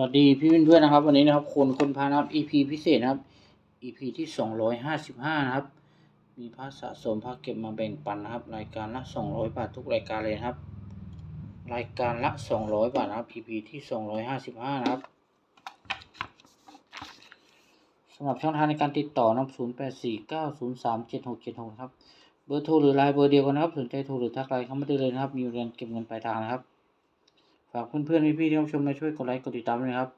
วัสดีพี่เพื่อนๆนะครับ วันนี้นะครับคนคนพานะครับ EP พิเศษนะครับ EP ที่สองร้อยห้าสิบห้านะครับ มีพระสะสมพระเก็บมาแบ่งปันนะครับ รายการละสองร้อยบาททุกรายการเลยครับ รายการละสองร้อยบาทนะครับ EP ที่สองร้อยห้าสิบห้านะครับสำหรับช่องทางในการติดต่อนะครับศูนย์แปดสี่เก้าศูนย์สามเจ็ดหกเจ็ดหกครับเบอร์โทรหรือไลน์เบอร์เดียวกันนะครับสนใจโทรหรือทักไลน์เข้ามาได้เลยนะครับมีเรียนเก็บเงินปลายทางนะครับากเพื่อนๆพี่ๆที่รับชมมาช่วยกดไลค์กดติดตามด้วยนะครับ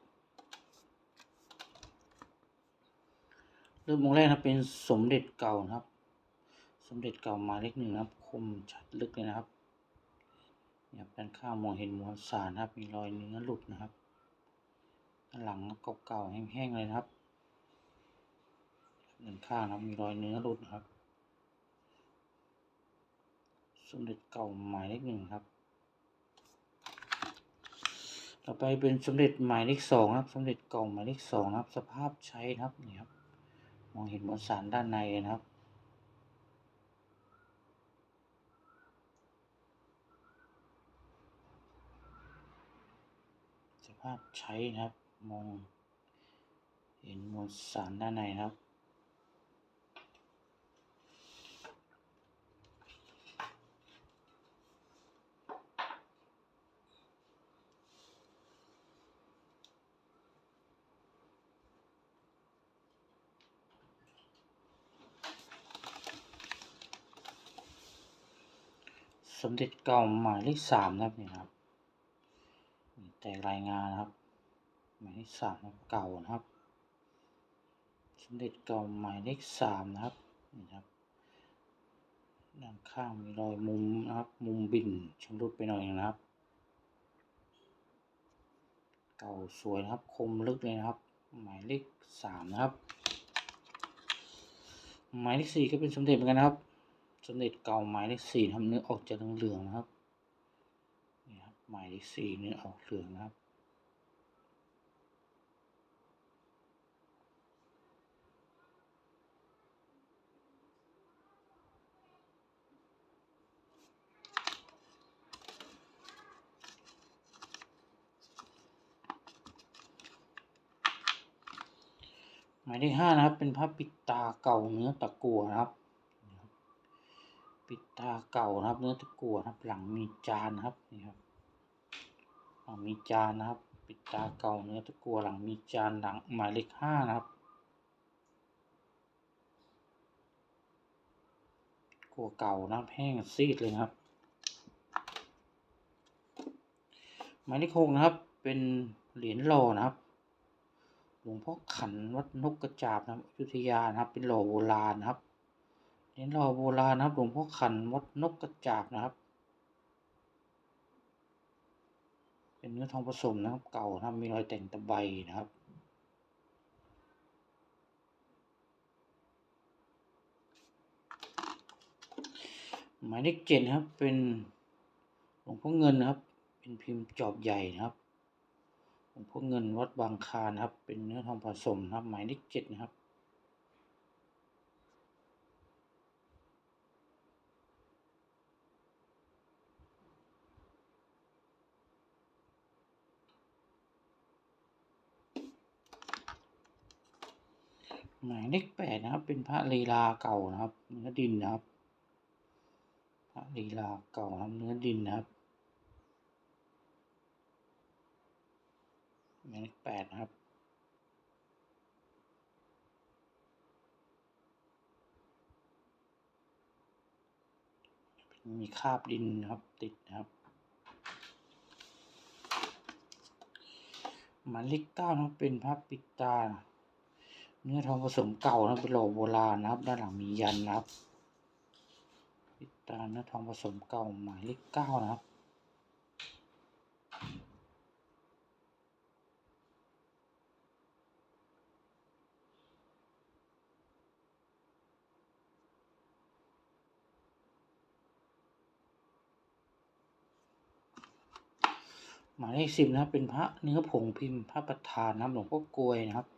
เริ่มองแรกนะเป็นสมเด็จเก่านะครับ สมเด็จเก่ามาเลขหนึ่งนะครับ คมชัดลึกเลยนะครับเนี่ยด้านข้างมองเห็นมวลสารนะครับ มีรอยเนื้อหลุดนะครับด้านหลังเก่าๆแห้งๆเลยนะครับด้านข้างนะมีรอยเนื้อหลุดนะครับ สมเด็จเก่าหมายเลขหนึ่งครับ ต่อไปเป็นสมเด็จหมายเลขสองครับสมเด็จเก่าหมายเลขสองครับ สภาพใช้นะครับนี่ครับ มองเห็นมวลสารด้านในนะครับสภาพใช้นะครับ มองเห็นมวลสารด้านในนะครับ สมเด็จเก่าหมายเลขสามนะครับนี่ครับมีแต่รายงานนะครับ หมายเลขสามนะเก่านะครับ สมเด็จเก่าหมายเลขสามนะครับนี่ครับด้านข้างมีรอยมุมนะครับ มุมบินชำรุดไปหน่อยนะครับ เก่าสวยนะครับ คมลึกเลยนะครับ หมายเลขสามนะครับ หมายเลขสี่ก็เป็นสมเด็จเหมือนกันนะครับ สมเด็จเก่าหมายเลขสี่ทำเนื้อออกจะเหลืองนะครับนี่ครับหมายเลขสี่เนื้อออกเหลืองนะครับหมายเลขห้านะครับ เป็นพระปิดตาเก่าเนื้อตะกัวนะครับ ปิดตาเก่านะครับ เนื้อตะกั่วนะครับ หลังมีจานนะครับนี่ครับหลังมีจานนะครับ ปิดตาเก่าเนื้อตะกั่วหลังมีจานหลังหมายเลขห้านะครับกัวเก่านะครับแห้งซีดเลยนะครับ หมายเลขหกนะครับ เป็นเหรียญหล่อนะครับ หลวงพ่อขันวัดนกกระจาบนะครับอยุธยานะครับ เป็นหล่อโบราณนะครับ เหรียญหล่อโบราณนะครับหลวงพ่อขันวัดนกกระจาบนะครับ เป็นเนื้อทองผสมนะครับ เก่านะครับมีรอยแต่งตะไบนะครับหมายเลขเจ็ดครับ เป็นหลวงพ่อเงินนะครับ เป็นพิมพ์จอบใหญ่นะครับหลวงพ่อเงินวัดบางคานนะครับ เป็นเนื้อทองผสมนะครับ หมายเลขเจ็ดนะครับ หมายเลขแปดนะครับ เป็นพระลีลาเก่านะครับ เนื้อดินนะครับ พระลีลาเก่าครับเนื้อดินนะครับหมายเลขแปดนะครับมีคราบดินนะครับติดนะครับหมายเลขเก้านะครับเป็นพระปิตา เนื้อทองผสมเก่านะเป็นโลโบราณนะครับ ด้านหลังมียันนะครับปิดตาเนื้อทองผสมเก่าหมายเลขเก้านะครับหมายเลขสิบนะครับเป็นพระเนื้อผงพิมพ์พระประธานนะครับหลวงพ่อกลวยนะครับ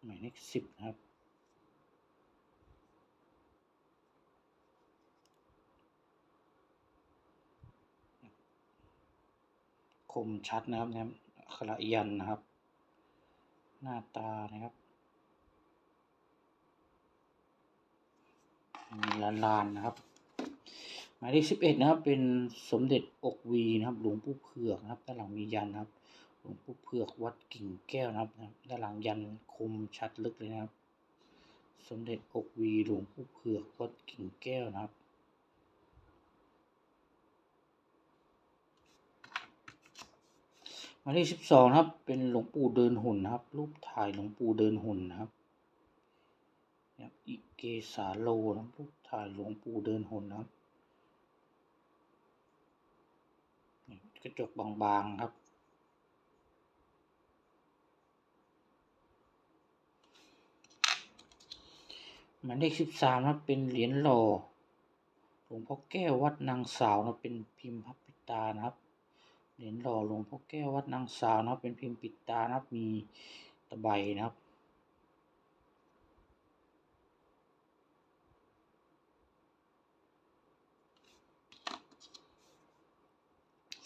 หมายเลขสิบครับคมชัดนะครับนะครับอักขระยันนะครับ หน้าตานะครับ มีลานลานนะครับหมายเลขสิบเอ็ดนะครับ เป็นสมเด็จอกวีนะครับ หลวงปู่เผือกนะครับด้านหลังมียันนะครับ วงปู่เผือกวัดกิ่งแก้วนะครับนะด้านหลังยันคมชัดลึกเลยนะครับ สมเด็จอกวีหลวงปู่เผือกวัดกิ่งแก้วนะครับมายเลขสิบสองครับ เป็นหลวงปู่เดินหุ่นนะครับ รูปถ่ายหลวงปู่เดินหุ่นนะครับนะอิเกสาโลนะรูปถ่ายหลวงปู่เดินหุ่นนะครับกระจกบางๆครับ หมายเลขสิบสามนะเป็นเหรียญหล่อหลวงพ่อแก้ววัดนางสาวนะเป็นพิมพ์พับปิตานะครับ เหรียญหล่อหลวงพ่อแก้ววัดนางสาวนะเป็นพิมพ์ปิตานะครับ มีตะไบนะครับ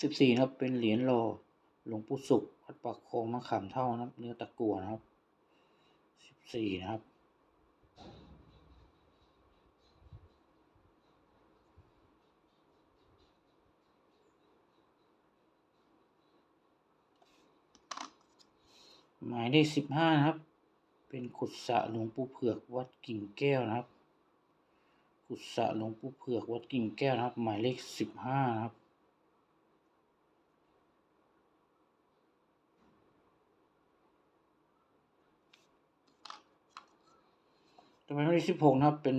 สิบสี่นะครับเป็นเหรียญหล่อหลวงปู่ศุกร์วัดปากคลองมะขามเท่านะครับ เนื้อตะกั่วนะครับสิบสี่นะครับ หมายเลขสิบห้านะครับ เป็นขุดสะหลวงปู่เผือกวัดกิ่งแก้วนะครับ ขุดสะหลวงปู่เผือกวัดกิ่งแก้วนะครับ หมายเลขสิบห้านะครับต่อไปหมายเลขสิบหกนะครับ เป็น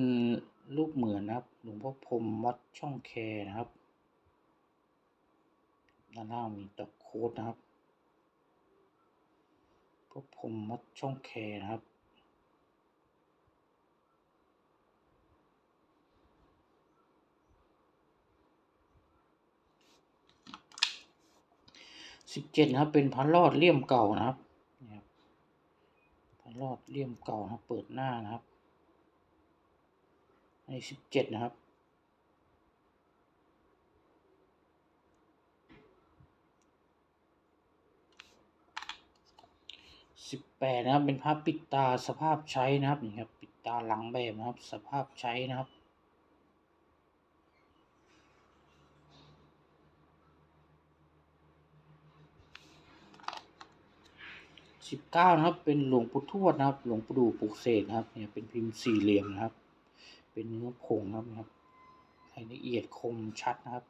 รูปเหมือนนะครับ หลวงพ่อพรมวัดช่องแคนะครับ ด้านล่างมีตอกโคดนะครับ พวกผมมัดช่องแคนะครับ สิบเจ็ดนะครับ เป็นพันรอดเลี่ยมเก่านะครับพันรอดเลี่ยมเก่านะครับเปิดหน้านะครับอันสิบเจ็ดนะครับ สิบแปดนะครับ เป็นภาพปิดตาสภาพใช้นะครับนี่ครับปิดตาหลังแบบนะครับ สภาพใช้นะครับสิบเก้านะครับ เป็นหลวงปู่ทวดนะครับ หลวงปู่ดูปลุกเสกนะครับ เนี่ยเป็นพิมพ์สี่เหลี่ยมนะครับ เป็นเนื้อผงนะครับนะครับรายละเอียดคมชัดนะครับ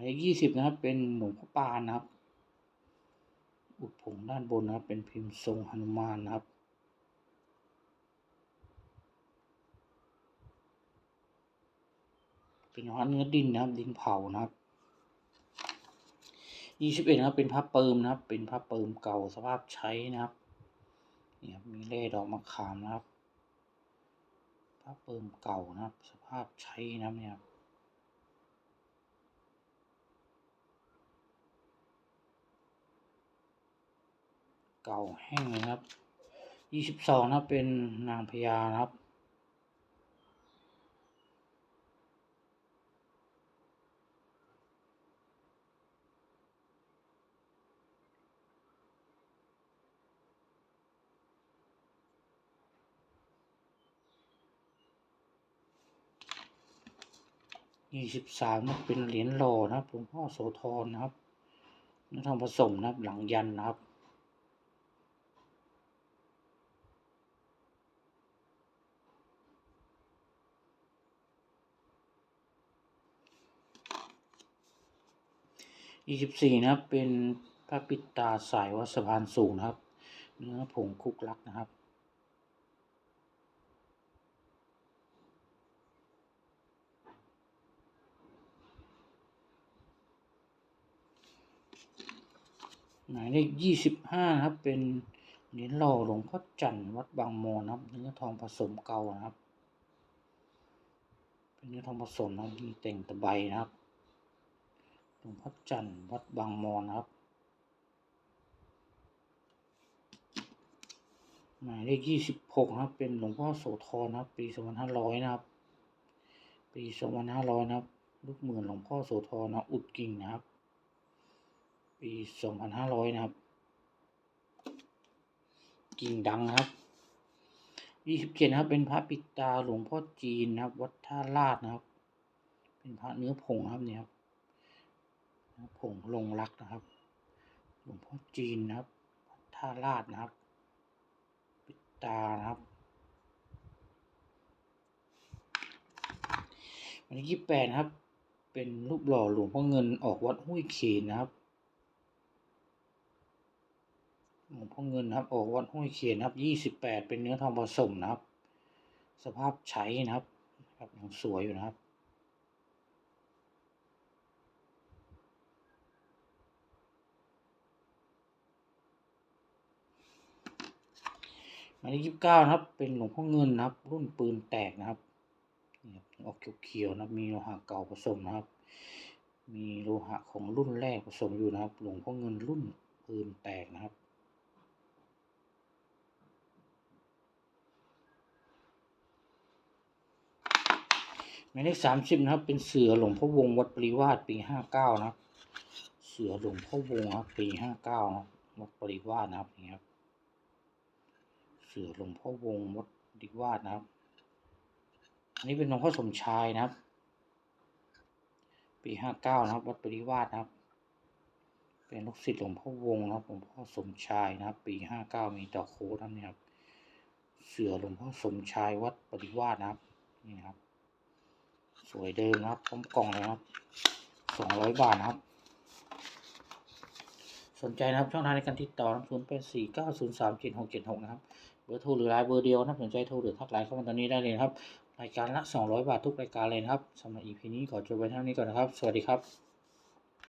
ายเลขยี่สิบนะครับ เป็นหลวงพ่อปานนะครับ อุดผงด้านบนนะครับ เป็นพิมพ์ทรงหนุมานนะครับเป็นย้อนเนื้อดินนะครับดินเผานะครับยี่สิบเอ็ดนะครับเป็นผ้าเปิมนะครับ เป็นผ้าเปิมเก่าสภาพใช้นะครับนี่ครับมีเล่ดอกมะขามนะครับผ้าเปิมเก่านะครับ สภาพใช้นะครับเนี่ยครับ เก่าแห้งเลยนะครับยี่สิบสองนะครับเป็นนางพญานะครับยี่สิบสามนะครับเป็นเหรียญหล่อนะครับหลวงพ่อโสธรนะครับนื้อทองผสมนะครับหลังยันนะครับ ยี่สิบสี่นะครับเป็นพระปิตาสายวัสพานสูงนะครับ เนื้อผงคุกลักนะครับหมายเลขยี่สิบห้านะครับ เป็นเหรียญหล่อหลวงพ่อจันทร์วัดบางมอนะครับเนื้อทองผสมเก่านะครับ เป็นเนื้อทองผสมนะครับมีแต่งตะไบนะครับ หลวงพ่อจันทร์วัดบางมอนครับ หมายเลขยี่สิบหกครับ เป็นหลวงพ่อโสธรครับ ปีสองพันห้าร้อยนะครับ ปีสองพันห้าร้อยนะครับ ลูกเหมือนหลวงพ่อโสธรนะอุดกิ่งนะครับ ปีสองพันห้าร้อยนะครับ กิ่งดังครับยี่สิบเจ็ดครับ เป็นพระปิดตาหลวงพ่อจีนนะครับ วัดท่าลาดนะครับ เป็นพระเนื้อผงครับเนี่ยครับ ผงลงรักนะครับ หลวงพ่อจีนนะครับท่าลาดนะครับ ปิดตานะครับ วันที่ยี่แปดครับ เป็นรูปหล่อหลวงพ่อเงินออกวัดห้วยเขนนะครับหลวงพ่อเงินนะครับ ออกวัดห้วยเขียนนะครับยี่สิบแปดเป็นเนื้อทองผสมนะครับ สภาพใช้นะครับครับยังสวยอยู่นะครับ หมายเลขยี่สิบเก้านะครับ เป็นหลวงพ่อเงินนะครับ รุ่นปืนแตกนะครับนี่ครับออกเขียวๆนะครับมีโลหะเก่าผสมนะครับ มีโลหะของรุ่นแรกผสมอยู่นะครับ หลวงพ่อเงินรุ่นปืนแตกนะครับหมายเลขสามสิบนะครับ เป็นเสือหลวงพ่อวงวัดปริวาสปีห้าเก้านะครับ เสือหลวงพ่อวงครับปีห้าเก้านะครับวัดปริวาสนะครับนี่ครับ เสือหลวงพ่อวงวัดปริวาสนะครับ อันนี้เป็นหลวงพ่อสมชายนะครับ ปีห้าเก้านะครับ วัดปริวาสนะครับ เป็นลูกศิษย์หลวงพ่อวงนะครับหลวงพ่อสมชายนะครับ ปีห้าเก้ามีต่อโค้ดนะครับเนี่ยครับเสือหลวงพ่อสมชายวัดปริวาสนะครับ นี่นะครับ สวยเดิมนะครับพร้อมกล่องเลยนะครับสองร้อยบาทนะครับสนใจนะครับช่องทางในการติดต่อศูนย์แปดสี่เก้าศูนย์สามเจ็ดหกเจ็ดหกนะครับ บอร์โทรหรือไลน์เบอร์เดียวนะครับสนใจโทรหรือทักไลน์เข้ามาตอนนี้ได้เลยครับ รายการละสองร้อยบาททุกรายการเลยนะครับสำหรับ EP นี้ขอจบไว้เท่านี้ก่อนนะครับ สวัสดีครับ